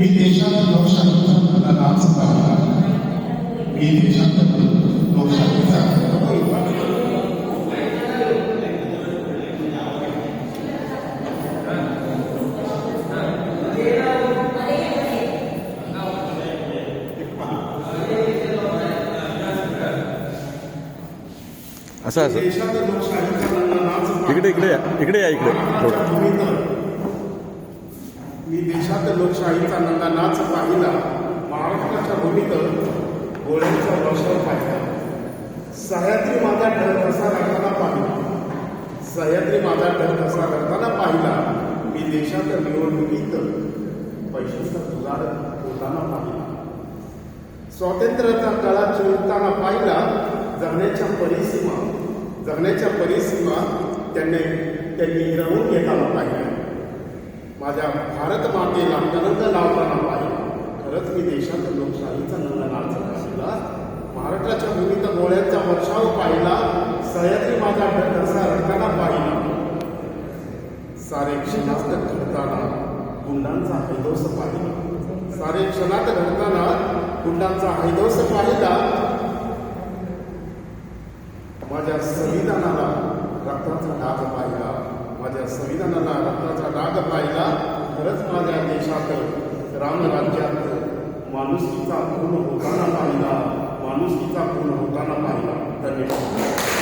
मी देशात लोकशाहीचा नाच पाहिला मी देशात लोकशाहीचा असं असं. नाच इकडे इकडे या. इकडे थोडं मी देशात लोकशाहीचा नंदा नाच पाहिला. महाराष्ट्राच्या भूमीत गोळ्यांचा वर्षाव पाहिला. सह्याद्री माझा ढळ कसा रडताना पाहिला. सह्याद्री माझा ढळ कसा रडताना पाहिला. मी देशात निवडणुकीत पैशाचा जुगाड होताना पाहिला. स्वातंत्र्याचा काळा चिरताना पाहिला जगण्याच्या परिसीमा. जगण्याच्या परिसीमा त्यांनी त्यांनी हिरवून घेताना पाहिला. माझ्या भारत मातेला कलंक लावताना पाहिजे खरंच मी देशात लोकशाहीचा नंगा नाच पाहिला महाराष्ट्राच्या भूमीत गोळ्यांचा वर्षाव पाहिला. सह्याद्री माझा कसा रडताना पाहिला. सारे क्षणात घडताना गुंडांचा हैदोस पाहिला. सारे क्षणात घडताना गुंडांचा हैदोस पाहिला. माझ्या संविधानाला रक्ताचा डाग पाहिला. माझ्या संविधानाला रक्ताचा पाहिला खरंच माझ्या देशात रामराज्यात माणुसकीचा पूर्ण होताना पाहिला. माणुसकीचा पूर्ण होताना पाहिला. धन्यवाद.